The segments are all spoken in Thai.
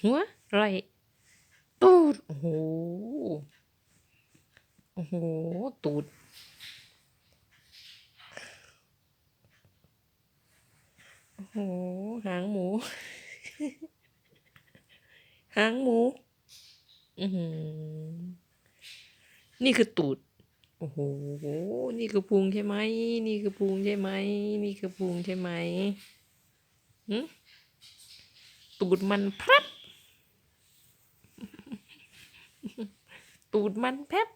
หัวไรตูด โอ้โห โอ้โห ตูด โอ้โห หางหมู หางหมู อือหือ นี่คือตูด โอ้โห นี่คือพุงใช่ไหม นี่คือพุงใช่ไหม นี่คือพุงใช่ไหม ตูดมันพรับตูดมันแพบ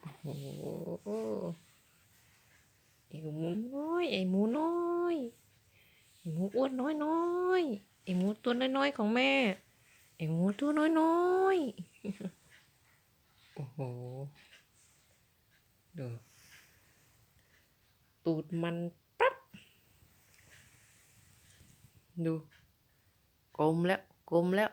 โอ้โหไอ้หมูน้อย ไอ้หมูน้อยไอ้หมูอ้วนน้อยน้อยไอ้หมูตัวน้อยๆของแม่ ไอ้หมูตัวน้อยๆโอ้โหดู ตูดมันปั๊บดูกลมแล้วกลมแล้ว